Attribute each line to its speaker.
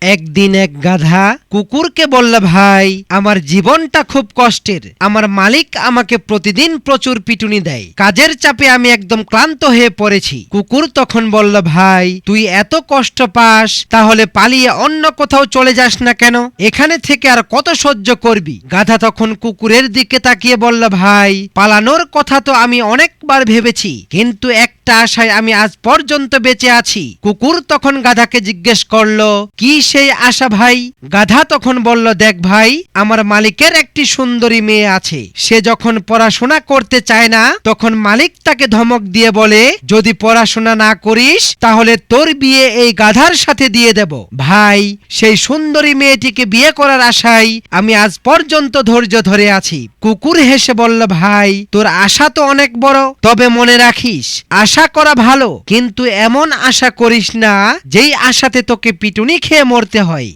Speaker 1: একদিন এক গাধা কুকুরকে বলল, ভাই, আমার জীবনটা খুব কষ্টের। আমার মালিক আমাকে প্রতিদিন প্রচুর পিটুনি দেয়। কাজের চাপে আমি একদম ক্লান্ত হয়ে পড়েছি। কুকুর তখন বলল, ভাই, তুই এত কষ্ট পাস, তাহলে পালিয়ে অন্য কোথাও চলে যাস না কেন? এখানে থেকে আর কত সহ্য করবি? গাধা তখন কুকুরের দিকে তাকিয়ে বলল, ভাই, পালানোর কথা তো আমি অনেকবার ভেবেছি, কিন্তু একটা আশায় আমি আজ পর্যন্ত বেঁচে আছি। কুকুর তখন গাধাকে জিজ্ঞেস করল, কি সেই আশা ভাই? গাধা তখন বলল, দেখ ভাই, আমার মালিকের একটি সুন্দরী মেয়ে আছে। সে যখন পড়াশোনা করতে চায় না, তখন মালিক তাকে ধমক দিয়ে বলে, যদি পড়াশোনা না করিস, তাহলে তোর বিয়ে এই গাধার সাথে দিয়ে দেব। ভাই, সেই সুন্দরী মেয়েটিকে বিয়ে করার আশায় আমি আজ পর্যন্ত ধৈর্য ধরে আছি। কুকুর হেসে বলল, ভাই, তোর আশা তো অনেক বড়। তবে মনে রাখিস, আশা করা ভালো, কিন্তু এমন আশা করিস না যেই আশাতে তোকে পিটুনি খেয়ে মরতে হয়।